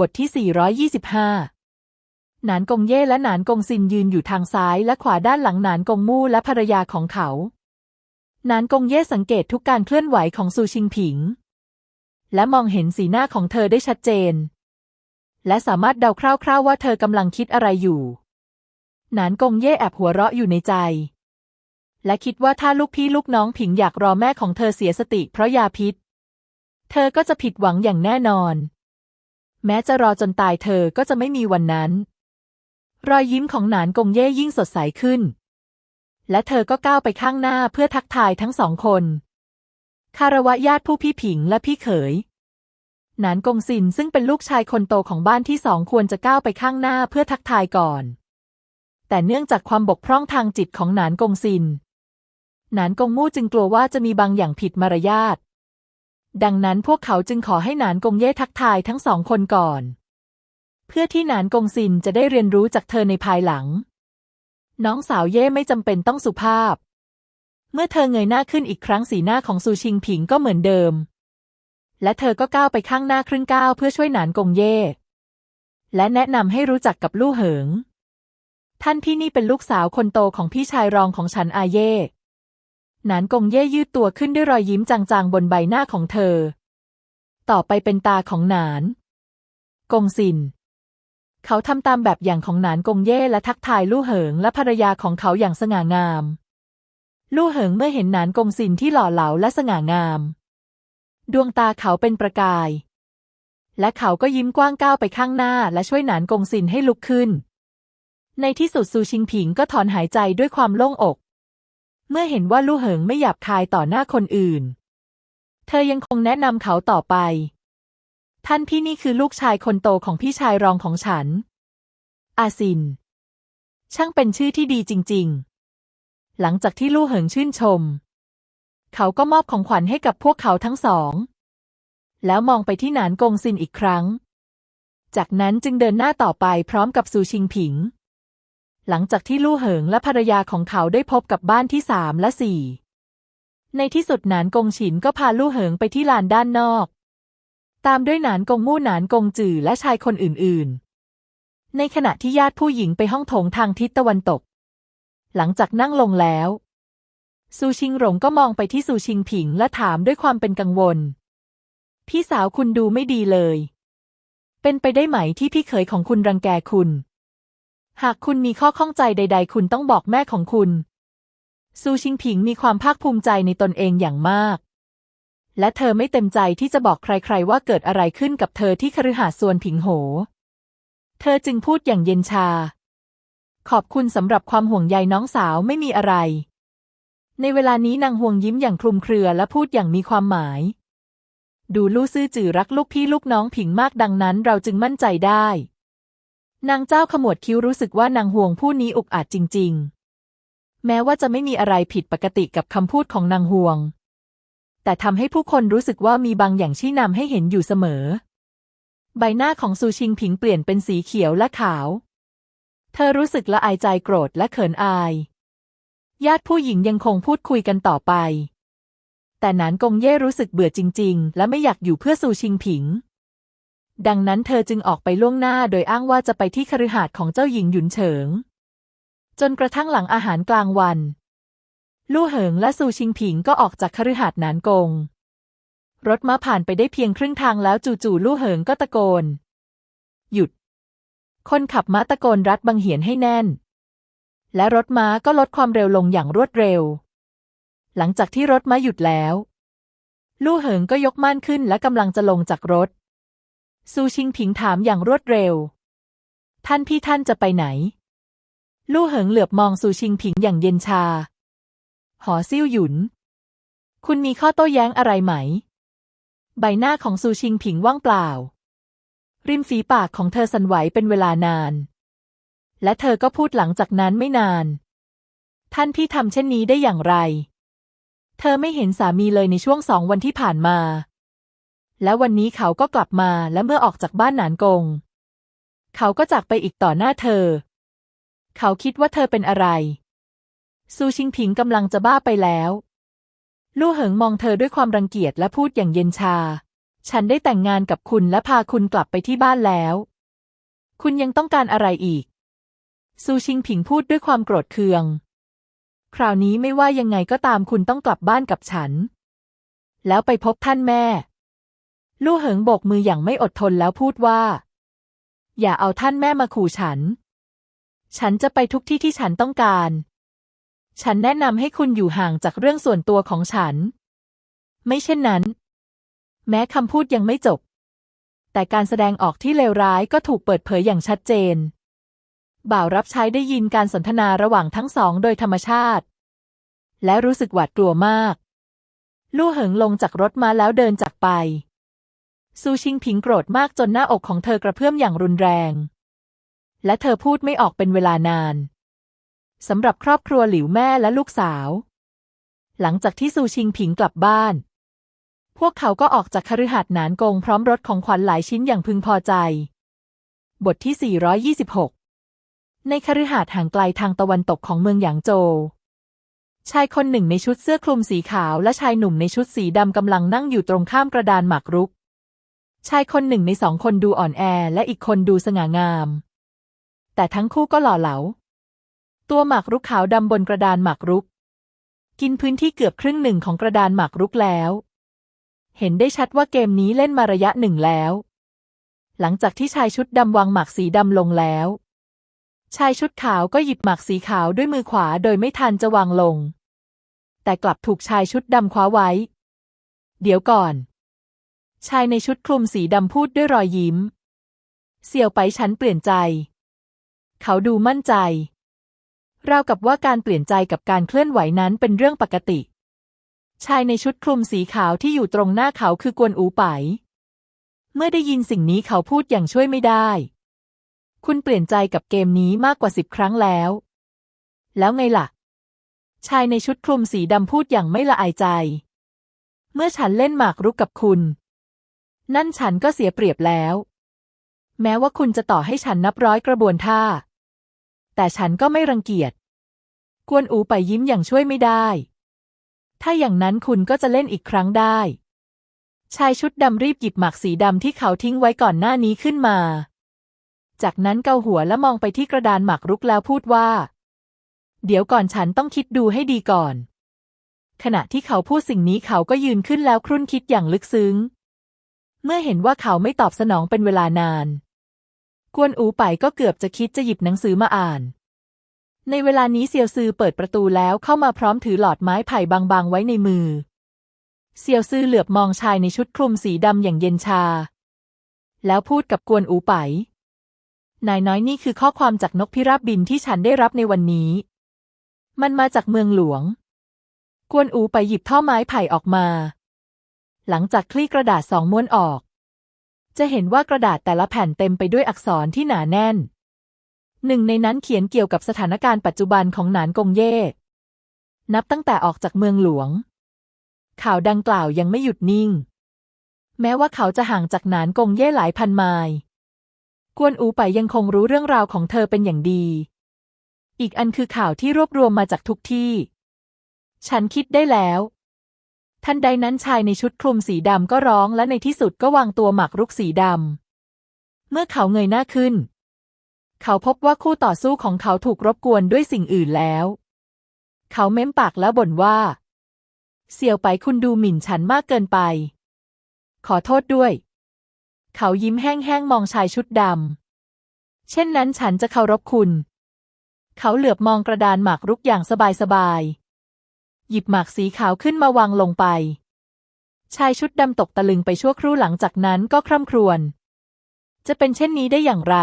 บทที่ 425 หนานกงเย่และหนานกงซินยืนอยู่ทางซ้ายและขวาด้านหลังหนานกงมู่และภรรยาของเขา หนานกงเย่สังเกตทุกการเคลื่อนไหวของซูชิงผิง และมองเห็นสีหน้าของเธอได้ชัดเจน และสามารถเดาคร่าวๆว่าเธอกำลังคิดอะไรอยู่ หนานกงเย่แอบหัวเราะอยู่ในใจ และคิดว่าถ้าลูกพี่ลูกน้องผิงอยากรอแม่ของเธอเสียสติเพราะยาพิษ เธอก็จะผิดหวังอย่างแน่นอน แม้จะรอจนตายเธอก็จะไม่มีวันนั้น รอยยิ้มของหนานกงเย่ยิ่งสดใสขึ้น และเธอก็ก้าวไปข้างหน้าเพื่อทักทายทั้งสองคน คารวะญาติผู้พี่ผิงและพี่เขย หนานกงซินซึ่งเป็นลูกชายคนโตของบ้านที่สองควรจะก้าวไปข้างหน้าเพื่อทักทายก่อน แต่เนื่องจากความบกพร่องทางจิตของหนานกงซิน หนานกงมู่จึงกลัวว่าจะมีบางอย่างผิดมารยาท ดังนั้นพวกเขาจึงขอให้หนานกงเย่ทักทายทั้งสองคนก่อน เพื่อที่หนานกงซินจะได้เรียนรู้จากเธอในภายหลัง น้องสาวเย่ไม่จำเป็นต้องสุภาพ เมื่อเธอเงยหน้าขึ้นอีกครั้งสีหน้าของซูชิงผิงก็เหมือนเดิม และเธอก็ก้าวไปข้างหน้าครึ่งก้าวเพื่อช่วยหนานกงเย่และแนะนำให้รู้จักกับลู่เหิง ท่านพี่นี่เป็นลูกสาวคนโตของพี่ชายรองของฉันอาเย่ หนานกงเย่ยืดตัวขึ้นด้วยรอยยิ้มจางๆ บนใบหน้าของเธอ ต่อไปเป็นตาของหนาน กงซิน เขาทำตามแบบอย่างของหนานกงเย่และทักทายลู่เหิงและภรรยาของเขาอย่างสง่างาม ลู่เหิงเมื่อเห็นหนานกงซินที่หล่อเหลาและสง่างาม ดวงตาเขาเป็นประกาย และเขาก็ยิ้มกว้างก้าวไปข้างหน้าและช่วยหนานกงซินให้ลุกขึ้น ในที่สุดซูชิงผิงก็ถอนหายใจด้วยความโล่งอก เมื่อเห็นว่าลู่เหิงไม่หยาบคายต่อหน้าคนอื่น เธอยังคงแนะนำเขาต่อไป ท่านพี่นี่คือลูกชายคนโตของพี่ชายรองของฉัน อาซิน ช่างเป็นชื่อที่ดีจริง ๆ หลังจากที่ลู่เหิงชื่นชม เขาก็มอบของขวัญให้กับพวกเขาทั้งสอง แล้วมองไปที่หนานกงซินอีกครั้ง จากนั้นจึงเดินหน้าต่อไปพร้อมกับซูชิงผิง หลังจากที่ลู่เหิงและภรรยาของเขาได้พบกับบ้านที่สามและสี่ ในที่สุดหนานกงฉินก็พาลู่เหิงไปที่ลานด้านนอก ตามด้วยหนานกงมู่หนานกงจื่อและชายคนอื่นๆ ในขณะที่ญาติผู้หญิงไปห้องโถงทางทิศตะวันตก หลังจากนั่งลงแล้ว ซูชิงหลงก็มองไปที่ซูชิงผิงและถามด้วยความเป็นกังวล พี่สาวคุณดูไม่ดีเลย เป็นไปได้ไหมที่พี่เขยของคุณรังแกคุณ หากคุณมีข้อข้องใจใด ๆ คุณต้องบอกแม่ของคุณ ซูชิงผิงมีความภาคภูมิใจในตนเองอย่างมาก และเธอไม่เต็มใจที่จะบอกใครๆว่าเกิดอะไรขึ้นกับเธอที่คฤหาสน์ส่วนผิงโห เธอจึงพูดอย่างเย็นชา ขอบคุณสำหรับความห่วงใยน้องสาวไม่มีอะไร ในเวลานี้นางห่วงยิ้มอย่างคลุมเครือและพูดอย่างมีความหมาย ดูลู่ซื่อจื่อรักลูกพี่ลูกน้องผิงมากดังนั้นเราจึงมั่นใจได้ นางเจ้าขมวดคิ้วรู้สึกว่านางห่วงผู้นี้อุกอาจจริง ๆ แม้ว่าจะไม่มีอะไรผิดปกติกับคำพูดของนางห่วง แต่ทำให้ผู้คนรู้สึกว่ามีบางอย่างชี้นำให้เห็นอยู่เสมอ ใบหน้าของซูชิงผิงเปลี่ยนเป็นสีเขียวและขาว เธอรู้สึกละอายใจโกรธและเขินอาย ญาติผู้หญิงยังคงพูดคุยกันต่อไป แต่หนานกงเย่รู้สึกเบื่อจริง ๆ และไม่อยากอยู่เพื่อซูชิงผิง ดังนั้นเธอจึงออกไปล่วงหน้าโดยอ้างว่าจะไปที่คฤหาสน์ของเจ้าหญิงหยุนเฉิง จนกระทั่งหลังอาหารกลางวัน ลู่เหิงและซูชิงผิงก็ออกจากคฤหาสน์หนานกง รถม้าผ่านไปได้เพียงครึ่งทางแล้วจู่ๆลู่เหิงก็ตะโกน หยุด คนขับม้าตะโกนรัดบังเหียนให้แน่น และรถม้าก็ลดความเร็วลงอย่างรวดเร็ว หลังจากที่รถม้าหยุดแล้ว ลู่เหิงก็ยกม่านขึ้นและกำลังจะลงจากรถ ซูชิงผิงถามอย่างรวดเร็ว ท่านพี่ท่านจะไปไหน ลู่เหิงเหลือบมองซูชิงผิงอย่างเย็นชา หอซิ่วหยุน คุณมีข้อโต้แย้งอะไรไหม ใบหน้าของซูชิงผิงว่างเปล่า ริมฝีปากของเธอสั่นไหวเป็นเวลานาน และเธอก็พูดหลังจากนั้นไม่นาน ท่านพี่ทำเช่นนี้ได้อย่างไร เธอไม่เห็นสามีเลยในช่วงสองวันที่ผ่านมา และวันนี้เขาก็กลับมาและเมื่อออกจากบ้านหนานกง เขาก็จากไปอีกต่อหน้าเธอ เขาคิดว่าเธอเป็นอะไร ซูชิงผิงกำลังจะบ้าไปแล้ว ลู่เหิงมองเธอด้วยความรังเกียจและพูดอย่างเย็นชา ฉันได้แต่งงานกับคุณและพาคุณกลับไปที่บ้านแล้ว คุณยังต้องการอะไรอีก ซูชิงผิงพูดด้วยความโกรธเคือง คราวนี้ไม่ว่ายังไงก็ตามคุณต้องกลับบ้านกับฉัน แล้วไปพบท่านแม่ ลู่เหิงโบกมืออย่างไม่อดทนแล้วพูดว่า อย่าเอาท่านแม่มาขู่ฉัน ฉันจะไปทุกที่ที่ฉันต้องการ ฉันแนะนำให้คุณอยู่ห่างจากเรื่องส่วนตัวของฉัน ไม่เช่นนั้น แม้คำพูดยังไม่จบ แต่การแสดงออกที่เลวร้ายก็ถูกเปิดเผยอย่างชัดเจน บ่าวรับใช้ได้ยินการสนทนาระหว่างทั้งสองโดยธรรมชาติ และรู้สึกหวาดกลัวมาก ลู่เหิงลงจากรถมาแล้วเดินจากไป ซูชิงผิงโกรธมากจนหน้าอกของเธอกระเพื่อมอย่างรุนแรง และเธอพูดไม่ออกเป็นเวลานานสำหรับครอบครัวหลิวแม่และลูกสาว หลังจากที่ซูชิงผิงกลับบ้าน พวกเขาก็ออกจากคฤหาสน์หนานกงพร้อมรถของขวัญหลายชิ้นอย่างพึงพอใจ บทที่ 426 ในคฤหาสน์ห่างไกลทางตะวันตกของเมืองหยางโจวชายคนหนึ่งในชุดเสื้อคลุมสีขาวและชายหนุ่มในชุดสีดำกำลังนั่งอยู่ตรงข้ามกระดานหมากรุก ชายคนหนึ่งในสองคนดูอ่อนแอและอีกคนดูสง่างาม แต่ทั้งคู่ก็หล่อเหลา ตัวหมากรุกขาวดำบนกระดานหมากรุก กินพื้นที่เกือบครึ่งหนึ่งของกระดานหมากรุกแล้ว เห็นได้ชัดว่าเกมนี้เล่นมาระยะหนึ่งแล้ว หลังจากที่ชายชุดดำวางหมากสีดำลงแล้ว ชายชุดขาวก็หยิบหมากสีขาวด้วยมือขวาโดยไม่ทันจะวางลง แต่กลับถูกชายชุดดำคว้าไว้ เดี๋ยวก่อน ชายในชุดคลุมสีดำพูดด้วยรอยยิ้ม เสี่ยวไปฉันเปลี่ยนใจ เขาดูมั่นใจ ราวกับว่าการเปลี่ยนใจกับการเคลื่อนไหวนั้นเป็นเรื่องปกติ ชายในชุดคลุมสีขาวที่อยู่ตรงหน้าเขาคือกวนอูไป เมื่อได้ยินสิ่งนี้เขาพูดอย่างช่วยไม่ได้ คุณเปลี่ยนใจกับเกมนี้มากกว่าสิบครั้งแล้ว แล้วไงล่ะ ชายในชุดคลุมสีดำพูดอย่างไม่ละอายใจ เมื่อฉันเล่นหมากรุกกับคุณ นั่นฉันก็เสียเปรียบแล้ว แม้ว่าคุณจะต่อให้ฉันนับร้อยกระบวนท่า แต่ฉันก็ไม่รังเกียจ กวนอูไปยิ้มอย่างช่วยไม่ได้ ถ้าอย่างนั้นคุณก็จะเล่นอีกครั้งได้ ชายชุดดำรีบหยิบหมากสีดำที่เขาทิ้งไว้ก่อนหน้านี้ขึ้นมา จากนั้นเกาหัวและมองไปที่กระดานหมากรุกแล้วพูดว่า เดี๋ยวก่อนฉันต้องคิดดูให้ดีก่อนขณะที่เขาพูดสิ่งนี้เขาก็ยืนขึ้นแล้วครุ่นคิดอย่างลึกซึ้ง เมื่อเห็นว่าเขาไม่ตอบสนองเป็นเวลานาน กวนอูไปก็เกือบจะคิดจะหยิบหนังสือมาอ่าน ในเวลานี้เซียวซือเปิดประตูแล้วเข้ามาพร้อมถือหลอดไม้ไผ่บางๆไว้ในมือ เซียวซือเหลือบมองชายในชุดคลุมสีดำอย่างเย็นชา แล้วพูดกับกวนอูไป นายน้อยนี่คือข้อความจากนกพิราบบินที่ฉันได้รับในวันนี้ มันมาจากเมืองหลวง กวนอูไปหยิบท่อไม้ไผ่ออกมา หลังจากคลี่กระดาษสองม้วนออก จะเห็นว่ากระดาษแต่ละแผ่นเต็มไปด้วยอักษรที่หนาแน่น หนึ่งในนั้นเขียนเกี่ยวกับสถานการณ์ปัจจุบันของหนานกงเย่ นับตั้งแต่ออกจากเมืองหลวง ข่าวดังกล่าวยังไม่หยุดนิ่ง แม้ว่าเขาจะห่างจากหนานกงเย่หลายพันไมล์กวนอูไปยังคงรู้เรื่องราวของเธอเป็นอย่างดี อีกอันคือข่าวที่รวบรวมมาจากทุกที่ ฉันคิดได้แล้ว ทันใดนั้นชายในชุดคลุมสีดำก็ร้องและในที่สุดก็วางตัวหมากรุกสีดำ เมื่อเขาเงยหน้าขึ้น เขาพบว่าคู่ต่อสู้ของเขาถูกรบกวนด้วยสิ่งอื่นแล้ว เขาเม้มปากแล้วบ่นว่า เสี่ยวไปคุณดูหมิ่นฉันมากเกินไป ขอโทษด้วย เขายิ้มแห้งๆมองชายชุดดำ เช่นนั้นฉันจะเคารพคุณ เขาเหลือบมองกระดานหมากรุกอย่างสบายๆ หยิบหมากสีขาวขึ้นมาวางลงไป ชายชุดดำตกตะลึงไปชั่วครู่หลังจากนั้นก็คร่ำครวญ จะเป็นเช่นนี้ได้อย่างไร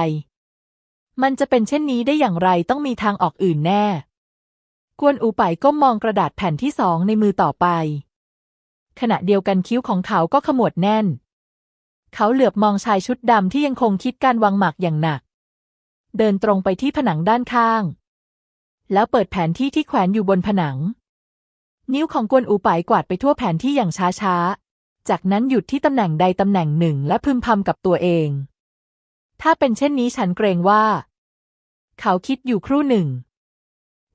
มันจะเป็นเช่นนี้ได้อย่างไรต้องมีทางออกอื่นแน่ กวนอูไปก้มมองกระดาษแผ่นที่สองในมือต่อไป ขณะเดียวกันคิ้วของเขาก็ขมวดแน่น เขาเหลือบมองชายชุดดำที่ยังคงคิดการวางหมากอย่างหนัก เดินตรงไปที่ผนังด้านข้างแล้วเปิดแผนที่ที่แขวนอยู่บนผนัง นิ้วของกวนอูไปกวาดไปทั่วแผนที่อย่างช้าๆ จากนั้นหยุดที่ตำแหน่งใดตำแหน่งหนึ่งและพึมพำกับตัวเอง ถ้าเป็นเช่นนี้ฉันเกรงว่า เขาคิดอยู่ครู่หนึ่ง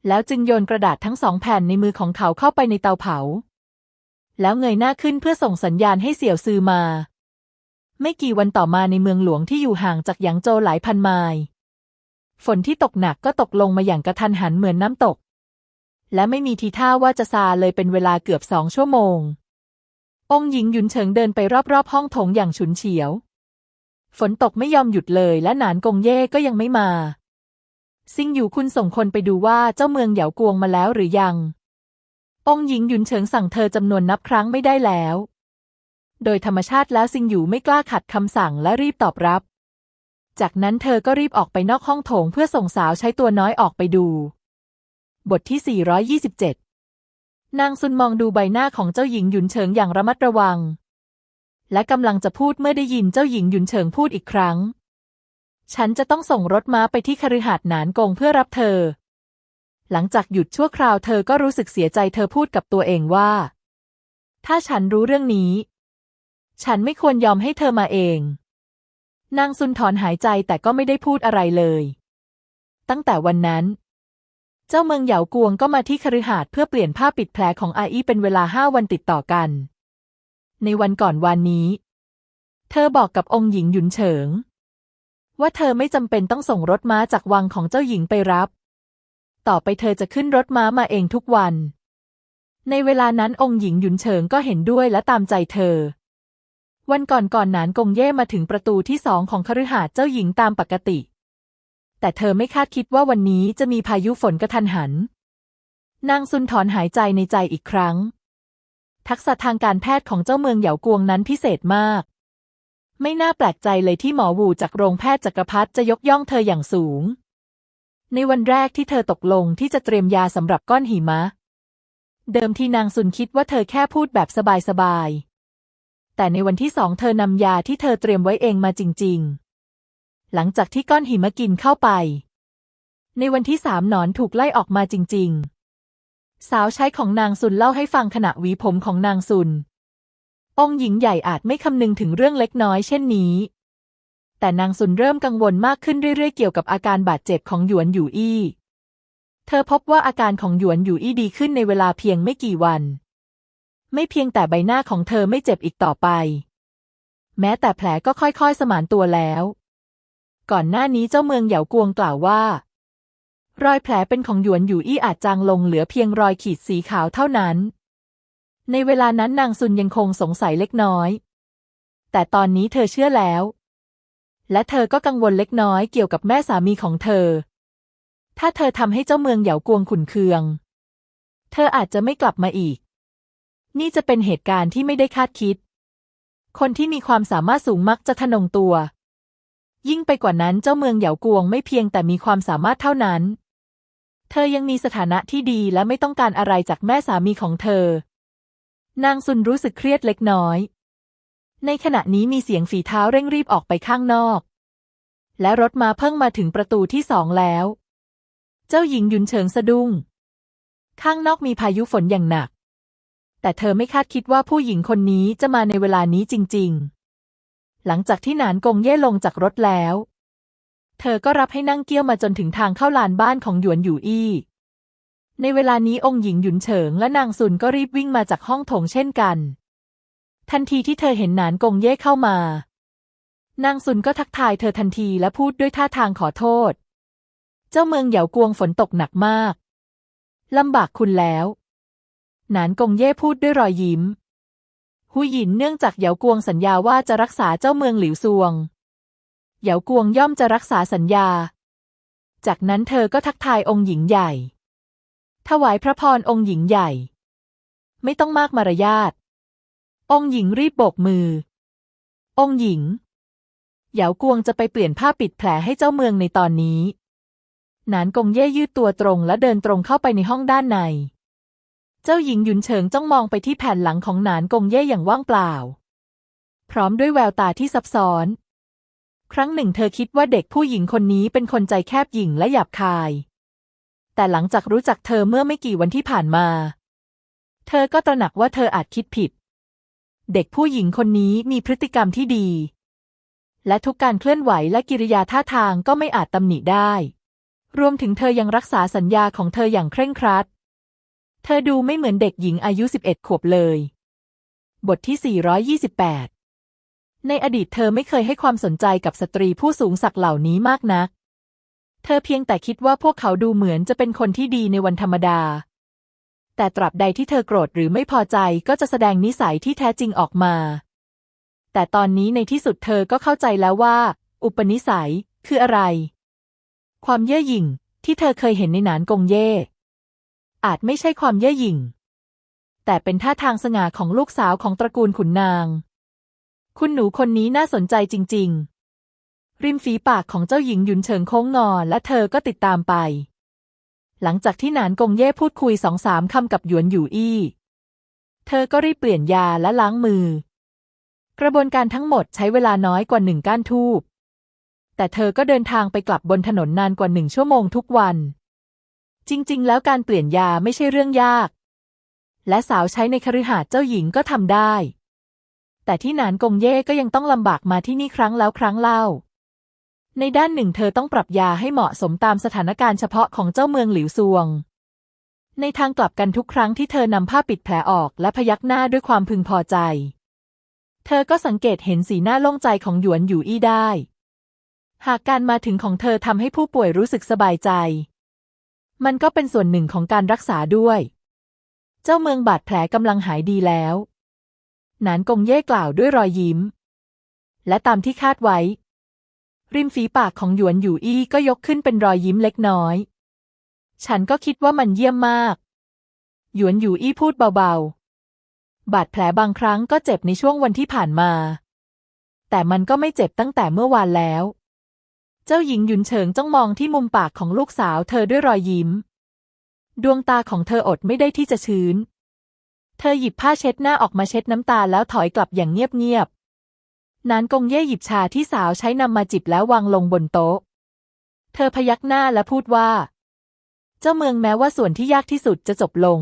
แล้วจึงโยนกระดาษทั้งสองแผ่นในมือของเขาเข้าไปในเตาเผา แล้วเงยหน้าขึ้นเพื่อส่งสัญญาณให้เสี่ยวซือมา ไม่กี่วันต่อมาในเมืองหลวงที่อยู่ห่างจากหยางโจวหลายพันไมล์ ฝนที่ตกหนักก็ตกลงมาอย่างกระทันหันเหมือนน้ำตก และไม่มีทีท่าว่าจะซาเลยเป็นเวลาเกือบสองชั่วโมง องค์หญิงหยุนเฉิงเดินไปรอบๆ ห้องโถงอย่างฉุนเฉียว ฝนตกไม่ยอมหยุดเลยและหนานกงเย่ก็ยังไม่มา ซิงอยู่คุณส่งคนไปดูว่าเจ้าเมืองเหยากวงมาแล้วหรือยัง องค์หญิงหยุนเฉิงสั่งเธอจำนวนนับครั้งไม่ได้แล้ว โดยธรรมชาติแล้วซิงอยู่ไม่กล้าขัดคำสั่งและรีบตอบรับ จากนั้นเธอก็รีบออกไปนอกห้องโถงเพื่อส่งสาวใช้ตัวน้อยออกไปดู บทที่ 427 นางซุนมองดูใบหน้าของเจ้าหญิงหยุนเฉิงอย่างระมัดระวัง และกำลังจะพูดเมื่อได้ยินเจ้าหญิงหยุนเฉิงพูดอีกครั้ง ฉันจะต้องส่งรถม้าไปที่คฤหาสน์หนานกงเพื่อรับเธอ หลังจากหยุดชั่วคราวเธอก็รู้สึกเสียใจเธอพูดกับตัวเองว่า ถ้าฉันรู้เรื่องนี้ ฉันไม่ควรยอมให้เธอมาเอง นางซุนถอนหายใจแต่ก็ไม่ได้พูดอะไรเลย ตั้งแต่วันนั้น เจ้าเมืองเหยากวงก็มาที่คฤหาสน์เพื่อเปลี่ยนผ้าปิดแผลของอาอี้เป็นเวลาห้าวันติดต่อกัน ในวันก่อนวันนี้ เธอบอกกับองค์หญิงหยุนเฉิง ว่าเธอไม่จำเป็นต้องส่งรถม้าจากวังของเจ้าหญิงไปรับ ต่อไปเธอจะขึ้นรถม้ามาเองทุกวัน ในเวลานั้นองค์หญิงหยุนเฉิงก็เห็นด้วยและตามใจเธอ วันก่อนก่อนนานกงเย่มาถึงประตูที่สองของคฤหาสน์เจ้าหญิงตามปกติ แต่เธอไม่คาดคิดว่าวันนี้จะมีพายุฝนกระทันหัน นางซุนถอนหายใจในใจอีกครั้ง ทักษะทางการแพทย์ของเจ้าเมืองเหยากวงนั้นพิเศษมาก ไม่น่าแปลกใจเลยที่หมอวูจากโรงแพทย์จักรพรรดิจะยกย่องเธออย่างสูง ในวันแรกที่เธอตกลงที่จะเตรียมยาสำหรับก้อนหิมะ เดิมทีนางซุนคิดว่าเธอแค่พูดแบบสบายๆแต่ในวันที่สองเธอนำยาที่เธอเตรียมไว้เองมาจริง ๆ หลังจากที่ก้อนหิมะกินเข้าไป ในวันที่สามหนอนถูกไล่ออกมาจริง ๆ สาวใช้ของนางซุนเล่าให้ฟังขณะหวีผมของนางซุน องค์หญิงใหญ่อาจไม่คำนึงถึงเรื่องเล็กน้อยเช่นนี้ แต่นางซุนเริ่มกังวลมากขึ้นเรื่อยๆ เกี่ยวกับอาการบาดเจ็บของหยวนอยู่อี้ เธอพบว่าอาการของหยวนอยู่อี้ดีขึ้นในเวลาเพียงไม่กี่วัน ไม่เพียงแต่ใบหน้าของเธอไม่เจ็บอีกต่อไป แม้แต่แผลก็ค่อยๆ สมานตัวแล้ว ก่อนหน้านี้เจ้าเมืองเหยากวงกล่าวว่า รอยแผลเป็นของหยวนอยู่อี้อาจจางลงเหลือเพียงรอยขีดสีขาวเท่านั้น ในเวลานั้นนางซุนยังคงสงสัยเล็กน้อย แต่ตอนนี้เธอเชื่อแล้ว และเธอก็กังวลเล็กน้อยเกี่ยวกับแม่สามีของเธอ ถ้าเธอทำให้เจ้าเมืองเหยากวงขุนเคือง เธออาจจะไม่กลับมาอีก นี่จะเป็นเหตุการณ์ที่ไม่ได้คาดคิดคนที่มีความสามารถสูงมักจะทะนงตัว ยิ่งไปกว่านั้นเจ้าเมืองเหยากวงไม่เพียงแต่มีความสามารถเท่านั้น เธอยังมีสถานะที่ดีและไม่ต้องการอะไรจากแม่สามีของเธอ นางซุนรู้สึกเครียดเล็กน้อย ในขณะนี้มีเสียงฝีเท้าเร่งรีบออกไปข้างนอก และรถมาเพิ่งมาถึงประตูที่สองแล้ว เจ้าหญิงยุนเฉิงสะดุ้ง ข้างนอกมีพายุฝนอย่างหนัก แต่เธอไม่คาดคิดว่าผู้หญิงคนนี้จะมาในเวลานี้จริง ๆ หลังจากที่หนานกงเย่ลงจากรถแล้ว เธอก็รับให้นั่งเกี้ยวมาจนถึงทางเข้าลานบ้านของหยวนอยู่อี้ ในเวลานี้องค์หญิงหยุนเฉิงและนางซุนก็รีบวิ่งมาจากห้องโถงเช่นกัน ทันทีที่เธอเห็นหนานกงเย่เข้ามา นางซุนก็ทักทายเธอทันทีและพูดด้วยท่าทางขอโทษ เจ้าเมืองเหยากวงฝนตกหนักมากลำบากคุณแล้ว หนานกงเย่พูดด้วยรอยยิ้ม หูหยินเนื่องจากเหยากวงสัญญาว่าจะรักษาเจ้าเมืองหลิวซวง เหยากวงย่อมจะรักษาสัญญา จากนั้นเธอก็ทักทายองค์หญิงใหญ่ ถวายพระพรองค์หญิงใหญ่ ไม่ต้องมากมารยาท องค์หญิงรีบโบกมือ องค์หญิง เหยากวงจะไปเปลี่ยนผ้าปิดแผลให้เจ้าเมืองในตอนนี้ นานกงเย่ยืดตัวตรงและเดินตรงเข้าไปในห้องด้านใน จ้าหญิงหยุนเฉิงจ้องมองไปที่แผ่นหลังของหนานกงเย่อย่างว่างเปล่า พร้อมด้วยแววตาที่ซับซ้อน ครั้งหนึ่งเธอคิดว่าเด็กผู้หญิงคนนี้เป็นคนใจแคบหยิ่งและหยาบคาย แต่หลังจากรู้จักเธอเมื่อไม่กี่วันที่ผ่านมา เธอก็ตระหนักว่าเธออาจคิดผิด เด็กผู้หญิงคนนี้มีพฤติกรรมที่ดี และทุกการเคลื่อนไหวและกิริยาท่าทางก็ไม่อาจตำหนิได้ รวมถึงเธอยังรักษาสัญญาของเธออย่างเคร่งครัด เธอดูไม่เหมือนเด็กหญิงอายุ 11 ขวบเลย บทที่ 428 ในอดีตเธอไม่เคยให้ความสนใจกับสตรีผู้สูงศักดิ์เหล่านี้มากนัก เธอเพียงแต่คิดว่าพวกเขาดูเหมือนจะเป็นคนที่ดีในวันธรรมดา แต่ตราบใดที่เธอโกรธหรือไม่พอใจก็จะแสดงนิสัยที่แท้จริงออกมา แต่ตอนนี้ในที่สุดเธอก็เข้าใจแล้วว่า อุปนิสัยคืออะไร ความเย่อหยิ่งที่เธอเคยเห็นในหนานกงเย่ อาจไม่ใช่ความเย่อหยิ่ง แต่เป็นท่าทางสง่าของลูกสาวของตระกูลขุนนาง คุณหนูคนนี้น่าสนใจจริง ๆ ริมฝีปากของเจ้าหญิงหยุนเฉิงโค้งงอและเธอก็ติดตามไป หลังจากที่หนานกงเย่พูดคุยสองสามคำกับหยวนอยู่อี้ เธอก็รีบเปลี่ยนยาและล้างมือ กระบวนการทั้งหมดใช้เวลาน้อยกว่าหนึ่งก้านทูบแต่เธอก็เดินทางไปกลับบนถนนนานกว่าหนึ่งชั่วโมงทุกวัน จริง ๆ แล้วการเปลี่ยนยาไม่ใช่เรื่องยาก และสาวใช้ในคฤหาสน์เจ้าหญิงก็ทำได้ แต่ที่หนานกงเย่ก็ยังต้องลำบากมาที่นี่ครั้งแล้วครั้งเล่า ในด้านหนึ่งเธอต้องปรับยาให้เหมาะสมตามสถานการณ์เฉพาะของเจ้าเมืองหลิวซวง ในทางกลับกันทุกครั้งที่เธอนำผ้าปิดแผลออกและพยักหน้าด้วยความพึงพอใจ เธอก็สังเกตเห็นสีหน้าโล่งใจของหยวนอยู่อี้ได้ หากการมาถึงของเธอทำให้ผู้ป่วยรู้สึกสบายใจ มันก็เป็นส่วนหนึ่งของการรักษาด้วย เจ้าเมืองบาดแผลกำลังหายดีแล้วหนานกงเย่กล่าวด้วยรอยยิ้ม และตามที่คาดไว้ ริมฝีปากของหยวนอยู่อี้ก็ยกขึ้นเป็นรอยยิ้มเล็กน้อย ฉันก็คิดว่ามันเยี่ยมมาก หยวนอยู่อี้พูดเบาๆ บาดแผลบางครั้งก็เจ็บในช่วงวันที่ผ่านมา แต่มันก็ไม่เจ็บตั้งแต่เมื่อวานแล้ว เจ้าหญิงหยุนเฉิงจ้องมองที่มุมปากของลูกสาวเธอด้วยรอยยิ้ม ดวงตาของเธออดไม่ได้ที่จะชื้น เธอหยิบผ้าเช็ดหน้าออกมาเช็ดน้ำตาแล้วถอยกลับอย่างเงียบๆ นานกงเย่หยิบชาที่สาวใช้นำมาจิบแล้ววางลงบนโต๊ะ เธอพยักหน้าและพูดว่า เจ้าเมืองแม้ว่าส่วนที่ยากที่สุดจะจบลง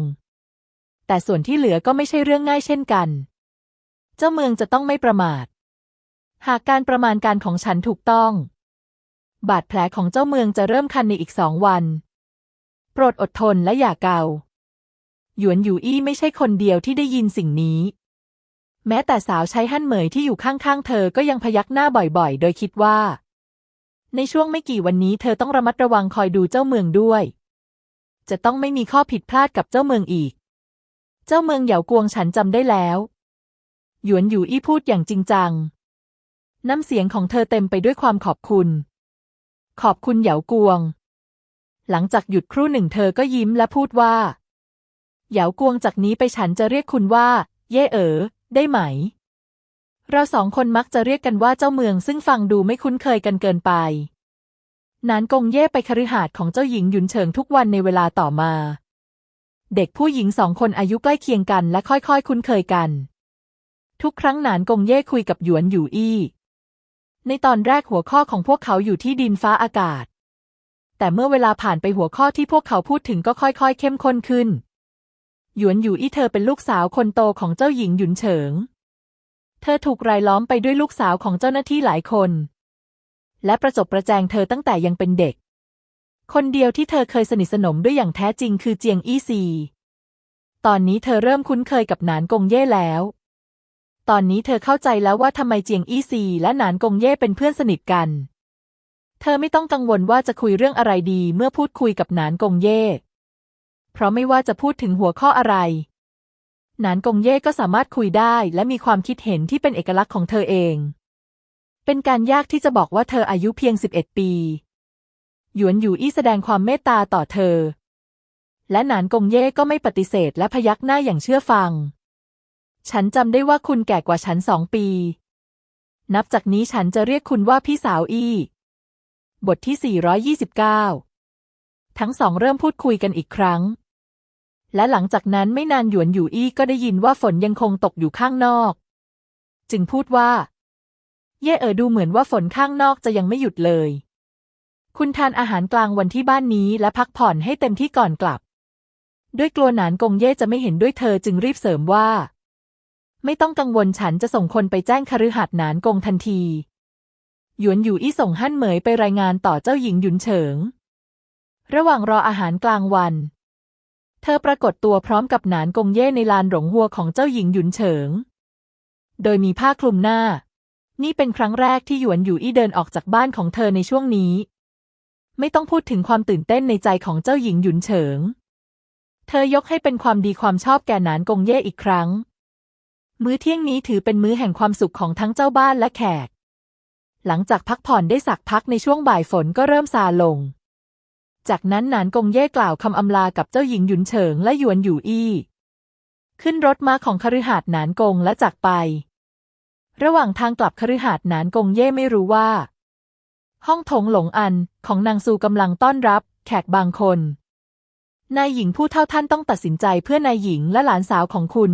แต่ส่วนที่เหลือก็ไม่ใช่เรื่องง่ายเช่นกัน เจ้าเมืองจะต้องไม่ประมาท หากการประมาณการของฉันถูกต้อง บาดแผลของเจ้าเมืองจะเริ่มคันในอีกสองวัน โปรดอดทนและอย่าเกา หยวนอยู่อี้ไม่ใช่คนเดียวที่ได้ยินสิ่งนี้ แม้แต่สาวใช้ฮั่นเหมยที่อยู่ข้างๆ เธอก็ยังพยักหน้าบ่อยๆ โดยคิดว่า ในช่วงไม่กี่วันนี้เธอต้องระมัดระวังคอยดูเจ้าเมืองด้วย จะต้องไม่มีข้อผิดพลาดกับเจ้าเมืองอีก เจ้าเมืองเหยากวงฉันจำได้แล้ว หยวนอยู่อี้พูดอย่างจริงจังน้ำเสียงของเธอเต็มไปด้วยความขอบคุณ ขอบคุณเหยากวง หลังจากหยุดครู่หนึ่งเธอก็ยิ้มและพูดว่า เหยากวงจากนี้ไปฉันจะเรียกคุณว่า เย่เอ๋อได้ไหม เราสองคนมักจะเรียกกันว่าเจ้าเมืองซึ่งฟังดูไม่คุ้นเคยกันเกินไป นานกงเย่ไปคฤหาสน์ของเจ้าหญิงหยุนเฉิงทุกวันในเวลาต่อมา เด็กผู้หญิงสองคนอายุใกล้เคียงกันและค่อยๆ คุ้นเคยกัน ทุกครั้งนานกงเย่คุยกับหยวนอยู่อี้ ในตอนแรกหัวข้อของพวกเขาอยู่ที่ดินฟ้าอากาศ แต่เมื่อเวลาผ่านไปหัวข้อที่พวกเขาพูดถึงก็ค่อยๆ เข้มข้นขึ้น หยวนอยู่อี้เธอเป็นลูกสาวคนโตของเจ้าหญิงหยุนเฉิง เธอถูกรายล้อมไปด้วยลูกสาวของเจ้าหน้าที่หลายคน และประจบประแจงเธอตั้งแต่ยังเป็นเด็ก คนเดียวที่เธอเคยสนิทสนมด้วยอย่างแท้จริงคือเจียงอี้ซี ตอนนี้เธอเริ่มคุ้นเคยกับหนานกงเย่แล้ว ตอนนี้เธอเข้าใจแล้วว่าทำไมเจียงอี้ซีและหนานกงเย่เป็นเพื่อนสนิทกัน เธอไม่ต้องกังวลว่าจะคุยเรื่องอะไรดีเมื่อพูดคุยกับหนานกงเย่ เพราะไม่ว่าจะพูดถึงหัวข้ออะไร หนานกงเย่ก็สามารถคุยได้และมีความคิดเห็นที่เป็นเอกลักษณ์ของเธอเอง เป็นการยากที่จะบอกว่าเธออายุเพียง 11 ปี หยวนอยู่อี้แสดงความเมตตาต่อเธอ และหนานกงเย่ก็ไม่ปฏิเสธและพยักหน้าอย่างเชื่อฟัง ฉันจำได้ว่าคุณแก่กว่าฉันสองปี นับจากนี้ฉันจะเรียกคุณว่าพี่สาวอี้ บทที่ 429 ทั้งสองเริ่มพูดคุยกันอีกครั้ง และหลังจากนั้นไม่นานหยวนอยู่อี้ก็ได้ยินว่าฝนยังคงตกอยู่ข้างนอก จึงพูดว่า เย่เอ๋อดูเหมือนว่าฝนข้างนอกจะยังไม่หยุดเลย คุณทานอาหารกลางวันที่บ้านนี้และพักผ่อนให้เต็มที่ก่อนกลับ ด้วยกลัวหนานกงเย่จะไม่เห็นด้วยเธอจึงรีบเสริมว่า ไม่ต้องกังวลฉันจะส่งคนไปแจ้งคฤหัสถ์หนานกงทันที หยวนอยู่อี้ส่งฮั่นเหมยไปรายงานต่อเจ้าหญิงหยุนเฉิง ระหว่างรออาหารกลางวัน เธอปรากฏตัวพร้อมกับหนานกงเย่ในลานหลงหัวของเจ้าหญิงหยุนเฉิง โดยมีผ้าคลุมหน้า นี่เป็นครั้งแรกที่หยวนอยู่อี้เดินออกจากบ้านของเธอในช่วงนี้ ไม่ต้องพูดถึงความตื่นเต้นในใจของเจ้าหญิงหยุนเฉิง เธอยกให้เป็นความดีความชอบแก่หนานกงเย่อีกครั้ง มื้อเที่ยงนี้ถือเป็นมื้อแห่งความสุขของทั้งเจ้าบ้านและแขก หลังจากพักผ่อนได้สักพักในช่วงบ่ายฝนก็เริ่มซาลง จากนั้นหนานกงเย่กล่าวคำอำลากับเจ้าหญิงหยุนเฉิงและหยวนอยู่อี้ ขึ้นรถม้าของคฤหาสน์หนานกงและจากไป ระหว่างทางกลับคฤหาสน์หนานกงเย่ไม่รู้ว่า ห้องโถงหลงอันของนางซูกำลังต้อนรับ แขกบางคนนายหญิงผู้เท่าท่านต้องตัดสินใจเพื่อนายหญิงและหลานสาวของคุณ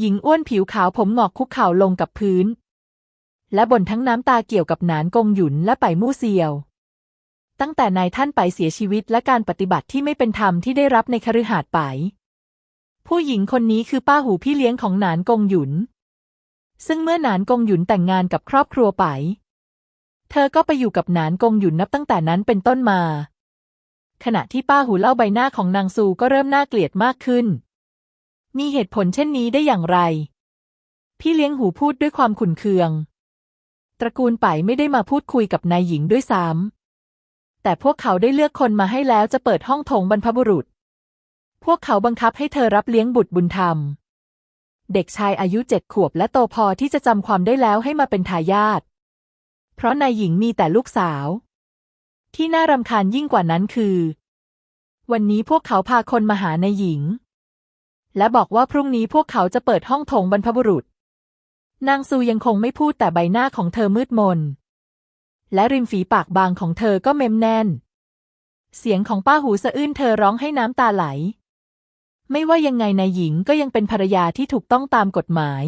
หญิงอ้วนผิวขาวผมงอกคุกเข่าลงกับพื้น และบ่นทั้งน้ำตาเกี่ยวกับหนานกงหยุนและไปมู่เซียว ตั้งแต่นายท่านไปเสียชีวิตและการปฏิบัติที่ไม่เป็นธรรมที่ได้รับในคฤหาสน์ไป ผู้หญิงคนนี้คือป้าหูพี่เลี้ยงของหนานกงหยุน ซึ่งเมื่อหนานกงหยุนแต่งงานกับครอบครัวไป เธอก็ไปอยู่กับหนานกงหยุนนับตั้งแต่นั้นเป็นต้นมา ขณะที่ป้าหูเล่าใบหน้าของนางซูก็เริ่มน่าเกลียดมากขึ้น มีเหตุผลเช่นนี้ได้อย่างไร พี่เลี้ยงหูพูดด้วยความขุ่นเคือง ตระกูลไปไม่ได้มาพูดคุยกับนายหญิงด้วยซ้ำแต่พวกเขาได้เลือกคนมาให้แล้วจะเปิดห้องโถงบรรพบุรุษ พวกเขาบังคับให้เธอรับเลี้ยงบุตรบุญธรรม เด็กชายอายุเจ็ดขวบและโตพอที่จะจำความได้แล้วให้มาเป็นทายาทเพราะนายหญิงมีแต่ลูกสาว ที่น่ารำคาญยิ่งกว่านั้นคือ วันนี้พวกเขาพาคนมาหานายหญิง และบอกว่าพรุ่งนี้พวกเขาจะเปิดห้องโถงบรรพบุรุษ นางซูยังคงไม่พูดแต่ใบหน้าของเธอมืดมน และริมฝีปากบางของเธอก็เม็มแน่น เสียงของป้าหูสะอื้นเธอร้องให้น้ำตาไหล ไม่ว่ายังไงนายหญิงก็ยังเป็นภรรยาที่ถูกต้องตามกฎหมาย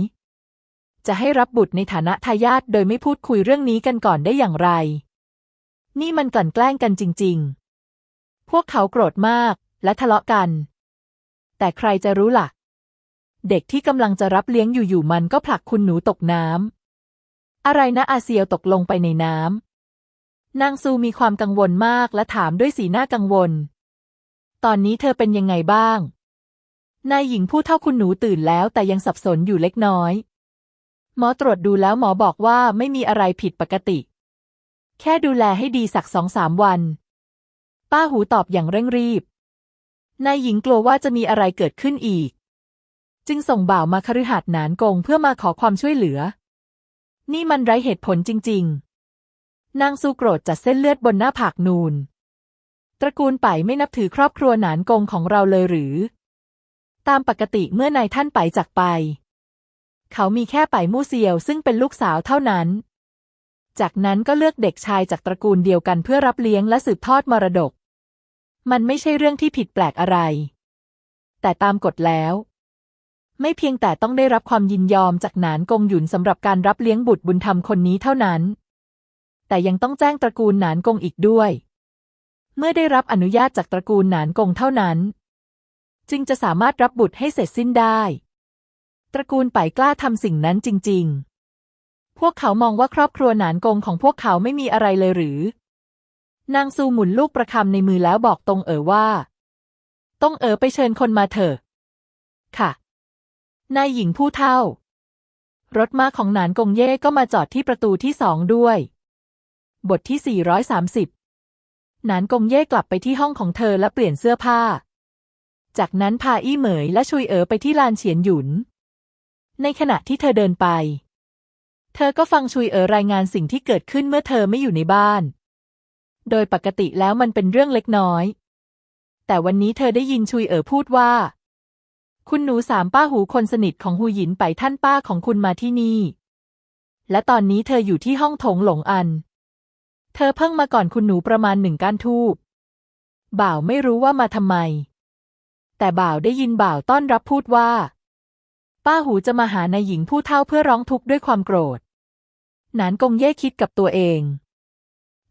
จะให้รับบุตรในฐานะทายาทโดยไม่พูดคุยเรื่องนี้กันก่อนได้อย่างไร นี่มันกลั่นแกล้งกันจริง ๆ พวกเขาโกรธมากและทะเลาะกัน แต่ใครจะรู้ล่ะ เด็กที่กำลังจะรับเลี้ยงอยู่ๆมันก็ผลักคุณหนูตกน้ำ อะไรนะอาเซียวตกลงไปในน้ำ นางซูมีความกังวลมากและถามด้วยสีหน้ากังวล ตอนนี้เธอเป็นยังไงบ้าง นายหญิงผู้เท่าคุณหนูตื่นแล้วแต่ยังสับสนอยู่เล็กน้อย หมอตรวจดูแล้วหมอบอกว่าไม่มีอะไรผิดปกติ แค่ดูแลให้ดีสักสองสามวัน ป้าหูตอบอย่างเร่งรีบ นายหญิงกลัวว่าจะมีอะไรเกิดขึ้นอีก จึงส่งบ่าวมาคฤหาสน์หนานกงเพื่อมาขอความช่วยเหลือ นี่มันไร้เหตุผลจริง ๆ นางซูโกรธจัดเส้นเลือดบนหน้าผากนูน ตระกูลไปไม่นับถือครอบครัวหนานกงของเราเลยหรือ ตามปกติเมื่อนายท่านไปจากไป เขามีแค่ไปมู่เซียวซึ่งเป็นลูกสาวเท่านั้น จากนั้นก็เลือกเด็กชายจากตระกูลเดียวกันเพื่อรับเลี้ยงและสืบทอดมรดก มันไม่ใช่เรื่องที่ผิดแปลกอะไร แต่ตามกฎแล้ว ไม่เพียงแต่ต้องได้รับความยินยอมจากหนานกงหยุนสำหรับการรับเลี้ยงบุตรบุญธรรมคนนี้เท่านั้น แต่ยังต้องแจ้งตระกูลหนานกงอีกด้วย เมื่อได้รับอนุญาตจากตระกูลหนานกงเท่านั้น จึงจะสามารถรับบุตรให้เสร็จสิ้นได้ ตระกูลไปกล้าทำสิ่งนั้นจริง ๆ พวกเขามองว่าครอบครัวหนานกงของพวกเขาไม่มีอะไรเลยหรือ นางซูหมุนลูกประคำในมือแล้วบอกตรงเอ๋อว่าต้องเอ๋อไปเชิญคนมาเถอะ ค่ะ นายหญิงผู้เท่า รถม้าของหนานกงเย่ก็มาจอดที่ประตูที่สองด้วย บทที่ 430 หนานกงเย่กลับไปที่ห้องของเธอและเปลี่ยนเสื้อผ้า จากนั้นพาอี้เหมยและชุยเอ๋อไปที่ลานเฉียนหยุน ในขณะที่เธอเดินไป เธอก็ฟังชุยเอ๋อรายงานสิ่งที่เกิดขึ้นเมื่อเธอไม่อยู่ในบ้าน โดยปกติแล้วมันเป็นเรื่องเล็กน้อย แต่วันนี้เธอได้ยินชุยเอ๋อพูดว่า คุณหนูสามป้าหูคนสนิทของหูหยินไปท่านป้าของคุณมาที่นี่ และตอนนี้เธออยู่ที่ห้องโถงหลงอัน เธอเพิ่งมาก่อนคุณหนูประมาณหนึ่งก้านทูบบ่าวไม่รู้ว่ามาทำไม แต่บ่าวได้ยินบ่าวต้อนรับพูดว่า ป้าหูจะมาหานายหญิงผู้เฒ่าเพื่อร้องทุกข์ด้วยความโกรธ หนานกงเย่คิดกับตัวเอง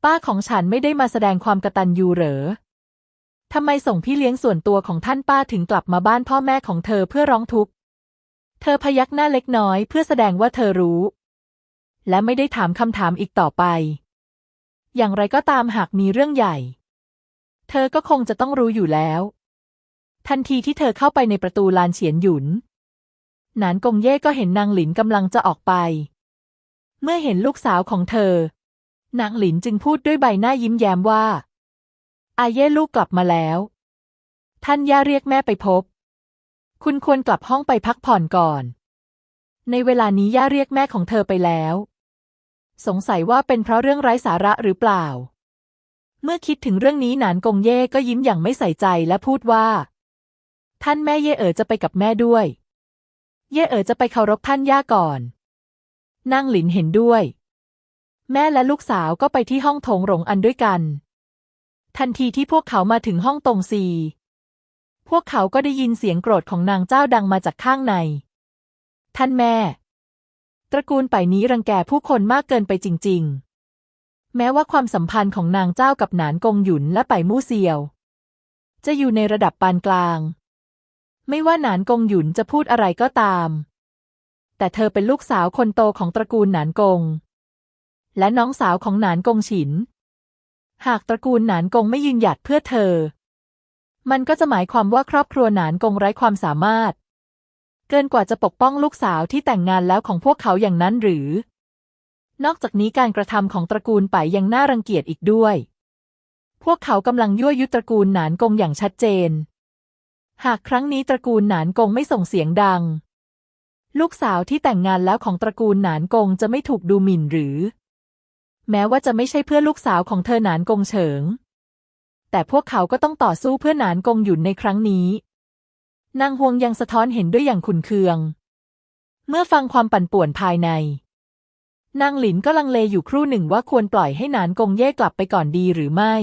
ป้าของฉันไม่ได้มาแสดงความกตัญญูเหรอ ทำไมส่งพี่เลี้ยงส่วนตัวของท่านป้าถึงกลับมาบ้านพ่อแม่ของเธอเพื่อร้องทุกข์ เธอพยักหน้าเล็กน้อยเพื่อแสดงว่าเธอรู้ และไม่ได้ถามคำถามอีกต่อไป อย่างไรก็ตามหากมีเรื่องใหญ่ เธอก็คงจะต้องรู้อยู่แล้ว ทันทีที่เธอเข้าไปในประตูลานเฉียนหยุน นานกงเย่ก็เห็นนางหลินกำลังจะออกไป เมื่อเห็นลูกสาวของเธอ นางหลินจึงพูดด้วยใบหน้ายิ้มแย้มว่า อาเย่ลูกกลับมาแล้ว ท่านย่าเรียกแม่ไปพบ คุณควรกลับห้องไปพักผ่อนก่อน ในเวลานี้ย่าเรียกแม่ของเธอไปแล้ว สงสัยว่าเป็นเพราะเรื่องไร้สาระหรือเปล่า เมื่อคิดถึงเรื่องนี้หนานกงเย่ก็ยิ้มอย่างไม่ใส่ใจและพูดว่า ท่านแม่เย่เอ๋อจะไปกับแม่ด้วย เย่เอ๋อจะไปเคารพท่านย่าก่อน นางหลินเห็นด้วย แม่และลูกสาวก็ไปที่ห้องโถงหลงอันด้วยกัน ทันทีที่พวกเขามาถึงห้องตรงซี พวกเขาก็ได้ยินเสียงโกรธของนางเจ้าดังมาจากข้างใน ท่านแม่ ตระกูลไปนี้รังแกผู้คนมากเกินไปจริง ๆ แม้ว่าความสัมพันธ์ของนางเจ้ากับหนานกงหยุนและไปมู่เซียว จะอยู่ในระดับปานกลาง ไม่ว่าหนานกงหยุนจะพูดอะไรก็ตาม แต่เธอเป็นลูกสาวคนโตของตระกูลหนานกง และน้องสาวของหนานกงฉิน หากตระกูลหนานกงไม่ยืนหยัดเพื่อเธอ มันก็จะหมายความว่าครอบครัวหนานกงไร้ความสามารถ เกินกว่าจะปกป้องลูกสาวที่แต่งงานแล้วของพวกเขาอย่างนั้นหรือ นอกจากนี้การกระทำของตระกูลไปยังน่ารังเกียจอีกด้วย พวกเขากำลังยั่วยุตระกูลหนานกงอย่างชัดเจน หากครั้งนี้ตระกูลหนานกงไม่ส่งเสียงดังลูกสาวที่แต่งงานแล้วของตระกูลหนานกงจะไม่ถูกดูหมิ่นหรือ แม้ว่าจะไม่ใช่เพื่อลูกสาวของเธอหนานกงเฉิง แต่พวกเขาก็ต้องต่อสู้เพื่อหนานกงหยุนในครั้งนี้ นางฮวงยังสะท้อนเห็นด้วยอย่างขุนเคือง เมื่อฟังความปั่นป่วนภายใน นางหลินก็ลังเลอยู่ครู่หนึ่งว่าควรปล่อยให้หนานกงเย่กลับไปก่อนดีหรือไม่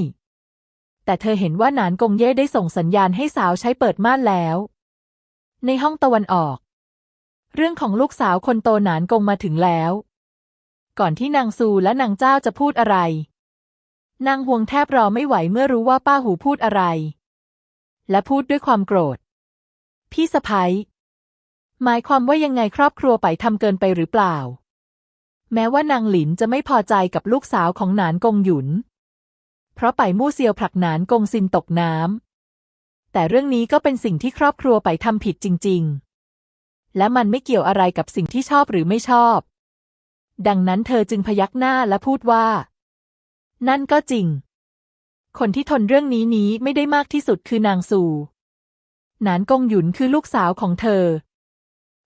แต่เธอเห็นว่าหนานกงเย่ได้ส่งสัญญาณให้สาวใช้เปิดม่านแล้ว ในห้องตะวันออก เรื่องของลูกสาวคนโตหนานกงมาถึงแล้ว ก่อนที่นางซูและนางเจ้าจะพูดอะไร นางฮวงแทบรอไม่ไหวเมื่อรู้ว่าป้าหูพูดอะไร และพูดด้วยความโกรธ พี่สะพ้ยหมายความว่ายังไงครอบครัวไปทำเกินไปหรือเปล่า แม้ว่านางหลินจะไม่พอใจกับลูกสาวของหนานกงหยุน เพราะไปมู่เซียวผลักหนานกงซินตกน้ำแต่เรื่องนี้ก็เป็นสิ่งที่ครอบครัวไปทำผิดจริง ๆ และมันไม่เกี่ยวอะไรกับสิ่งที่ชอบหรือไม่ชอบ ดังนั้นเธอจึงพยักหน้าและพูดว่า นั่นก็จริง คนที่ทนเรื่องนี้นี้ไม่ได้มากที่สุดคือนางซูหนานกงหยุนคือลูกสาวของเธอ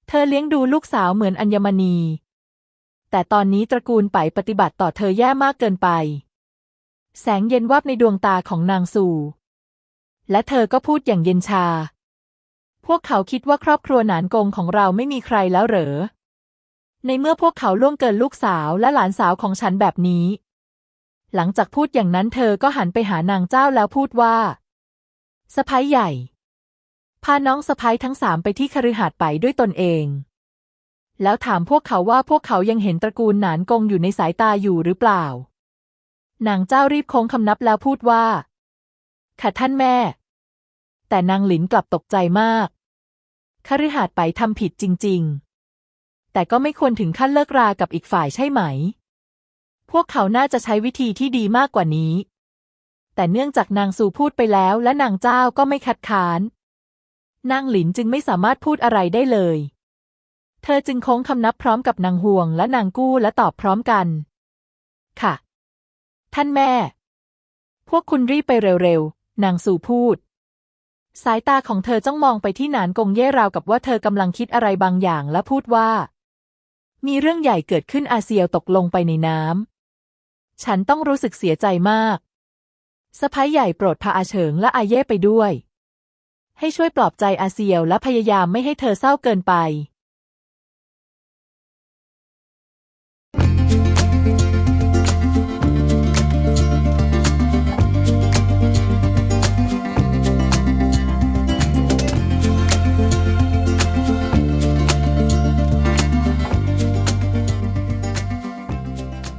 เธอเลี้ยงดูลูกสาวเหมือนอัญมณี แต่ตอนนี้ตระกูลไปปฏิบัติต่อเธอแย่มากเกินไป แสงเย็นวับในดวงตาของนางซูและเธอก็พูดอย่างเย็นชา พวกเขาคิดว่าครอบครัวหนานกงของเราไม่มีใครแล้วเหรอ ในเมื่อพวกเขาล่วงเกินลูกสาวและหลานสาวของฉันแบบนี้ หลังจากพูดอย่างนั้นเธอก็หันไปหานางเจ้าแล้วพูดว่าสะพ้ายใหญ่ พาน้องสะพ้ายทั้งสามไปที่คฤหาสน์ไปด้วยตนเอง แล้วถามพวกเขาว่าพวกเขายังเห็นตระกูลหนานกงอยู่ในสายตาอยู่หรือเปล่า นางเจ้ารีบโค้งคำนับแล้วพูดว่า ค่ะท่านแม่ แต่นางหลินกลับตกใจมากคฤหาสน์ไปทำผิดจริง ๆ แต่ก็ไม่ควรถึงขั้นเลิกรากับอีกฝ่ายใช่ไหม พวกเขาน่าจะใช้วิธีที่ดีมากกว่านี้ แต่เนื่องจากนางสูพูดไปแล้วและนางเจ้าก็ไม่คัดค้าน นางหลินจึงไม่สามารถพูดอะไรได้เลย เธอจึงโค้งคำนับพร้อมกับนางห่วงและนางกู้และตอบพร้อมกัน ค่ะ ท่านแม่ พวกคุณรีบไปเร็วๆ นางสู่พูดสายตาของเธอจ้องมองไปที่หนานกงเย่ราวกับว่าเธอกำลังคิดอะไรบางอย่างและพูดว่า มีเรื่องใหญ่เกิดขึ้นอาเซียวตกลงไปในน้ำ ฉันต้องรู้สึกเสียใจมากสะพ้ายใหญ่โปรดพาอาเฉิงและอาเย่ไปด้วย ให้ช่วยปลอบใจอาเซียวและพยายามไม่ให้เธอเศร้าเกินไป